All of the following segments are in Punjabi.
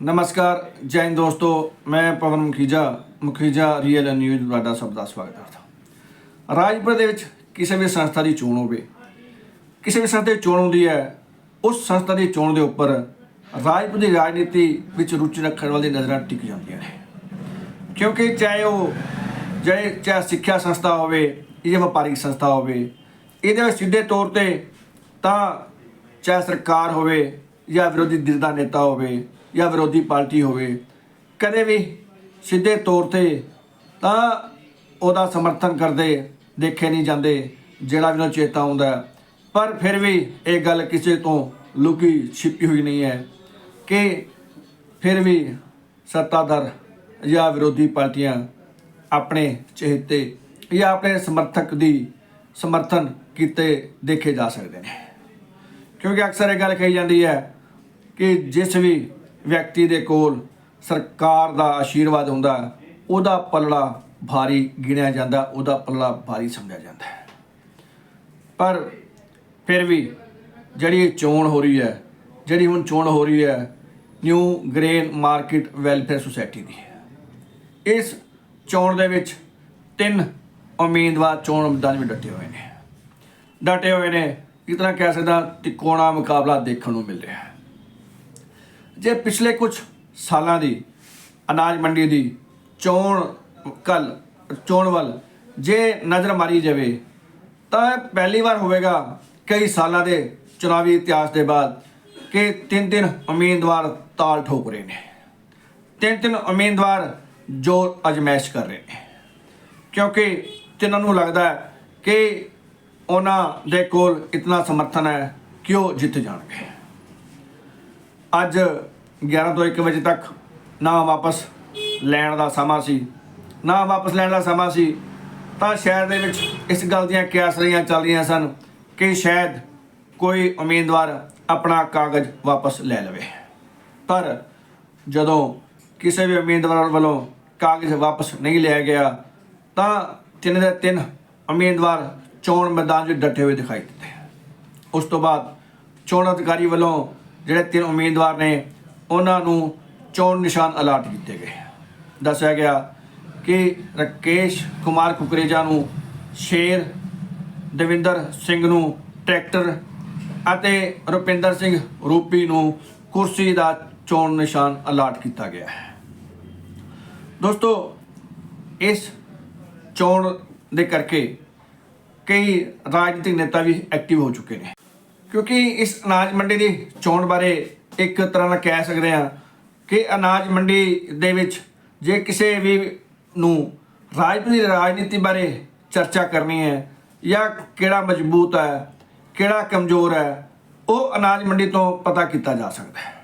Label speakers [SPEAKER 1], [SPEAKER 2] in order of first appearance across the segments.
[SPEAKER 1] ਨਮਸਕਾਰ, ਜੈ ਹਿੰਦ ਦੋਸਤੋ, ਮੈਂ ਪਵਨ ਮੁਖੀਜਾ ਮੁਖੀਜਾ ਰੀਅਲ ਨਿਊਜ਼ ਤੁਹਾਡਾ ਸਭ ਦਾ ਸਵਾਗਤ ਕਰਦਾ ਰਾਜਪੁਰ ਦੇ ਵਿੱਚ ਕਿਸੇ ਵੀ ਸੰਸਥਾ ਦੀ ਚੋਣ ਹੋਵੇ, ਕਿਸੇ ਵੀ ਸੰਸਥਾ ਦੀ ਚੋਣ ਹੁੰਦੀ ਹੈ, ਉਸ ਸੰਸਥਾ ਦੀ ਚੋਣ ਦੇ ਉੱਪਰ ਰਾਜਪੁਰ ਦੀ ਰਾਜਨੀਤੀ ਵਿੱਚ ਰੁਚੀ ਰੱਖਣ ਵਾਲੇ ਨਜ਼ਰਾਂ ਟਿਕ ਜਾਂਦੀਆਂ ਨੇ। ਕਿਉਂਕਿ ਚਾਹੇ ਉਹ ਚਾਹੇ ਚਾਹੇ ਸਿੱਖਿਆ ਸੰਸਥਾ ਹੋਵੇ, ਜਾਂ ਵਪਾਰਿਕ ਸੰਸਥਾ ਹੋਵੇ, ਇਹਦੇ ਵਿੱਚ ਸਿੱਧੇ ਤੌਰ ਤੇ ਤਾਂ ਚਾਹੇ ਸਰਕਾਰ ਹੋਵੇ ਜਾਂ ਵਿਰੋਧੀ ਧਿਰ ਦਾ ਨੇਤਾ ਹੋਵੇ ਜਾਂ ਵਿਰੋਧੀ ਪਾਰਟੀ ਹੋਵੇ, ਕਦੇ ਵੀ ਸਿੱਧੇ ਤੌਰ ਤੇ ਤਾਂ ਉਹਦਾ ਸਮਰਥਨ ਕਰਦੇ, ਦੇਖੇ ਨਹੀਂ ਜਾਂਦੇ, ਜਿਹੜਾ ਵੀ ਉਹਨਾਂ ਨੂੰ ਚੇਤਾ ਆਉਂਦਾ ਪਰ ਫਿਰ ਵੀ ਇਹ ਗੱਲ ਕਿਸੇ ਤੋਂ ਲੁਕੀ ਛਿਪੀ ਹੋਈ ਨਹੀਂ ਹੈ ਕਿ ਫਿਰ ਵੀ ਸੱਤਾਧਰ ਜਾਂ ਵਿਰੋਧੀ ਪਾਰਟੀਆਂ ਆਪਣੇ ਚਹੇਤੇ ਜਾਂ ਆਪਣੇ ਸਮਰਥਕ ਦੀ ਸਮਰਥਨ ਕੀਤੇ ਦੇਖੇ ਜਾ ਸਕਦੇ ਨੇ। ਕਿਉਂਕਿ ਅਕਸਰ ਇਹ ਗੱਲ ਕਹੀ ਜਾਂਦੀ ਹੈ ਕਿ ਜਿਸ ਵੀ ਵਿਅਕਤੀ ਦੇ ਕੋਲ ਸਰਕਾਰ ਦਾ ਆਸ਼ੀਰਵਾਦ ਹੁੰਦਾ ਉਹਦਾ ਪਲੜਾ ਭਾਰੀ ਗਿਣਿਆ ਜਾਂਦਾ, ਉਹਦਾ ਪਲੜਾ ਭਾਰੀ ਸਮਝਿਆ ਜਾਂਦਾ ਹੈ। ਪਰ ਫਿਰ ਵੀ ਜਿਹੜੀ ਚੋਣ ਹੋ ਰਹੀ ਹੈ, ਜਿਹੜੀ ਹੁਣ ਚੋਣ ਹੋ ਰਹੀ ਹੈ new grain market welfare society ਦੀ ਇਸ ਚੋਣ ਦੇ ਵਿੱਚ ਤਿੰਨ ਉਮੀਦਵਾਰ ਚੋਣ ਮੈਦਾਨ ਵਿੱਚ ਡਟੇ ਹੋਏ ਨੇ। ਡਟੇ ਹੋਏ ਨੇ, ਇਸ ਤਰ੍ਹਾਂ ਕਹਿ ਸਕਦਾ ਤਿਕੋਣਾ ਮੁਕਾਬਲਾ ਦੇਖਣ ਨੂੰ ਮਿਲ ਰਿਹਾ ਹੈ। ਜੇ ਪਿਛਲੇ ਕੁਝ ਸਾਲਾਂ ਦੀ ਅਨਾਜ ਮੰਡੀ ਦੀ ਚੋਣ ਕੱਲ, ਚੋਣ ਵੱਲ ਜੇ ਨਜ਼ਰ ਮਾਰੀ ਜਾਵੇ, ਤਾਂ ਪਹਿਲੀ ਵਾਰ ਹੋਵੇਗਾ ਕਈ ਸਾਲਾਂ ਦੇ ਚੁਣਾਵੀ ਇਤਿਹਾਸ ਦੇ ਬਾਅਦ ਕਿ ਤਿੰਨ ਤਿੰਨ ਉਮੀਦਵਾਰ ਤਾਲ ਠੋਕ ਰਹੇ ਨੇ। ਤਿੰਨ ਤਿੰਨ ਉਮੀਦਵਾਰ ਜੋ ਅਜਮਾਇਸ਼ ਕਰ ਰਹੇ ਨੇ। ਕਿਉਂਕਿ ਤਿੰਨਾਂ ਨੂੰ ਲੱਗਦਾ ਹੈ ਕਿ ਉਹਨਾਂ ਦੇ ਕੋਲ ਇਤਨਾ ਸਮਰਥਨ ਹੈ ਕਿ ਉਹ ਜਿੱਤ ਜਾਣਗੇ। ਅੱਜ 11 ਤੋਂ 1 ਵਜੇ ਤੱਕ ਨਾ ਵਾਪਸ ਲੈਣ ਦਾ ਸਮਾਂ ਸੀ। ਨਾ ਵਾਪਸ ਲੈਣ ਦਾ ਸਮਾਂ ਸੀ ਤਾਂ ਸ਼ਹਿਰ ਦੇ ਵਿੱਚ ਇਸ ਗੱਲ ਦੀਆਂ ਕਿਆਸਰੀਆਂ ਚੱਲ ਰਹੀਆਂ ਸਨ ਕਿ ਸ਼ਾਇਦ ਕੋਈ ਉਮੀਦਵਾਰ ਆਪਣਾ ਕਾਗਜ਼ ਵਾਪਸ ਲੈ ਲਵੇ। ਪਰ ਜਦੋਂ ਕਿਸੇ ਵੀ ਉਮੀਦਵਾਰ ਵੱਲੋਂ ਕਾਗਜ਼ ਵਾਪਸ ਨਹੀਂ ਲਿਆ ਗਿਆ ਤਾਂ ਤਿੰਨ ਦੇ ਤਿੰਨ ਉਮੀਦਵਾਰ ਚੋਣ ਮੈਦਾਨ 'ਚ ਡਟੇ ਹੋਏ ਦਿਖਾਈ ਦਿੱਤੇ। ਉਸ ਤੋਂ ਬਾਅਦ ਚੋਣ ਅਧਿਕਾਰੀ ਵੱਲੋਂ ਜਿਹੜੇ ਤਿੰਨ ਉਮੀਦਵਾਰ ਨੇ, ਉਹਨਾਂ ਨੂੰ ਚੋਣ ਨਿਸ਼ਾਨ ਅਲਾਟ ਕੀਤੇ ਗਏ। ਦੱਸਿਆ ਗਿਆ ਕਿ ਰਕੇਸ਼ ਕੁਮਾਰ ਕੁਕਰੇਜਾ ਨੂੰ, ਸ਼ੇਰ ਦਵਿੰਦਰ ਸਿੰਘ ਨੂੰ ਟਰੈਕਟਰ ਅਤੇ ਰੁਪਿੰਦਰ ਸਿੰਘ ਰੂਪੀ ਨੂੰ ਕੁਰਸੀ ਦਾ ਚੋਣ ਨਿਸ਼ਾਨ ਅਲਾਟ ਕੀਤਾ ਗਿਆ ਹੈ। ਦੋਸਤੋ, ਇਸ ਚੋਣ ਦੇ ਕਰਕੇ ਕਈ ਰਾਜਨੀਤਿਕ ਨੇਤਾ ਵੀ ਐਕਟਿਵ ਹੋ ਚੁੱਕੇ ਨੇ। ਕਿਉਂਕਿ ਇਸ ਅਨਾਜ ਮੰਡੀ ਦੀ ਚੋਣ ਬਾਰੇ ਇੱਕ ਤਰ੍ਹਾਂ ਨਾਲ ਕਹਿ ਸਕਦੇ ਹਾਂ ਕਿ ਅਨਾਜ ਮੰਡੀ ਦੇ ਵਿੱਚ ਜੇ ਕਿਸੇ ਵੀ ਨੂੰ ਰਾਜਨੀਤੀ ਰਾਜਨੀਤੀ ਬਾਰੇ ਚਰਚਾ ਕਰਨੀ ਹੈ ਜਾਂ ਕਿਹੜਾ ਮਜ਼ਬੂਤ ਹੈ, ਕਿਹੜਾ ਕਮਜ਼ੋਰ ਹੈ, ਉਹ ਅਨਾਜ ਮੰਡੀ ਤੋਂ ਪਤਾ ਕੀਤਾ ਜਾ ਸਕਦਾ ਹੈ।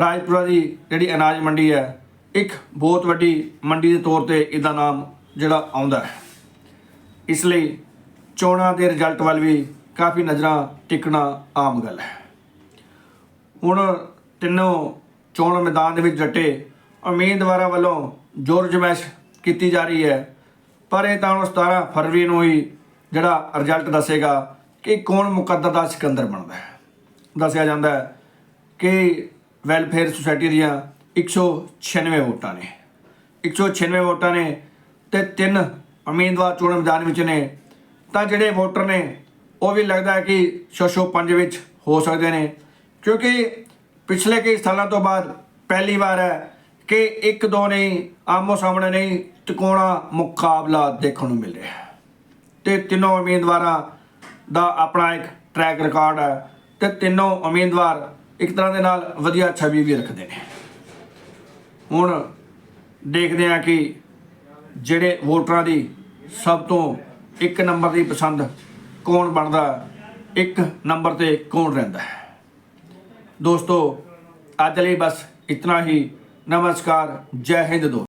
[SPEAKER 1] ਰਾਜਪੁਰਾ ਦੀ ਜਿਹੜੀ ਅਨਾਜ ਮੰਡੀ ਹੈ, ਇੱਕ ਬਹੁਤ ਵੱਡੀ ਮੰਡੀ ਦੇ ਤੌਰ ਤੇ ਇਹਦਾ ਨਾਮ ਜਿਹੜਾ ਆਉਂਦਾ ਹੈ। ਇਸ ਲਈ ਚੋਣਾਂ ਦੇ ਰਿਜ਼ਲਟ ਵੱਲ ਵੀ ਕਾਫੀ ਨਜ਼ਰਾਂ ਟਿਕਣਾ ਆਮ ਗੱਲ ਹੈ। ਹੁਣ ਤਿੰਨੋਂ ਚੋਣ ਮੈਦਾਨ ਦੇ ਵਿੱਚ ਡਟੇ ਉਮੀਦਵਾਰਾਂ ਵੱਲੋਂ ਜ਼ੋਰ ਜਮੈਸ਼ ਕੀਤੀ ਜਾ ਰਹੀ ਹੈ। ਪਰ ਇਹ ਤਾਂ ਹੁਣ 17 ਫਰਵਰੀ ਨੂੰ ਹੀ ਜਿਹੜਾ ਰਿਜ਼ਲਟ ਦੱਸੇਗਾ ਕਿ ਕੌਣ ਮੁਕੱਦਰ ਦਾ ਸਿਕੰਦਰ ਬਣਦਾ ਹੈ। ਦੱਸਿਆ ਜਾਂਦਾ ਹੈ ਕਿ ਵੈਲਫੇਅਰ ਸੁਸਾਇਟੀ ਦੀਆਂ 196 ਵੋਟਾਂ ਨੇ। 196 ਵੋਟਾਂ ਨੇ ਤੇ ਤਿੰਨ ਉਮੀਦਵਾਰ ਚੋਣ ਮੈਦਾਨ ਵਿੱਚ ਨੇ। ਤਾਂ ਜਿਹੜੇ ਵੋਟਰ ਨੇ ਉਹ ਵੀ ਲੱਗਦਾ ਹੈ ਕਿ ਛੇ ਪੰਜ ਵਿੱਚ ਹੋ ਸਕਦੇ ਨੇ। ਕਿਉਂਕਿ ਪਿਛਲੇ ਕਈ ਸਾਲਾਂ ਤੋਂ ਬਾਅਦ ਪਹਿਲੀ ਵਾਰ ਹੈ ਕਿ ਇੱਕ ਦੋ ਨਹੀਂ ਆਮੋ ਸਾਹਮਣੇ ਨਹੀਂ, ਤਿਕੋਣਾ ਮੁਕਾਬਲਾ ਦੇਖਣ ਨੂੰ ਮਿਲ ਰਿਹਾ ਹੈ ਤੇ ਤਿੰਨੋਂ ਉਮੀਦਵਾਰਾਂ ਦਾ ਆਪਣਾ ਇੱਕ ਟਰੈਕ ਰਿਕਾਰਡ ਹੈ ਤੇ ਤਿੰਨੋਂ ਉਮੀਦਵਾਰ ਇੱਕ ਤਰ੍ਹਾਂ ਦੇ ਨਾਲ ਵਧੀਆ ਛਵੀ ਵੀ ਰੱਖਦੇ ਨੇ। ਹੁਣ ਦੇਖਦੇ ਹਾਂ ਕਿ ਜਿਹੜੇ ਵੋਟਰਾਂ ਦੀ ਸਭ ਤੋਂ ਇੱਕ ਨੰਬਰ ਦੀ ਪਸੰਦ ਕੌਣ ਬਣਦਾ? ਇੱਕ ਨੰਬਰ ਤੇ ਕੌਣ ਰਹਿੰਦਾ ਹੈ? ਦੋਸਤੋ, ਅੱਜ ਲਈ ਬਸ ਇਤਨਾ ਹੀ। ਨਮਸਕਾਰ, ਜੈ ਹਿੰਦ ਦੋ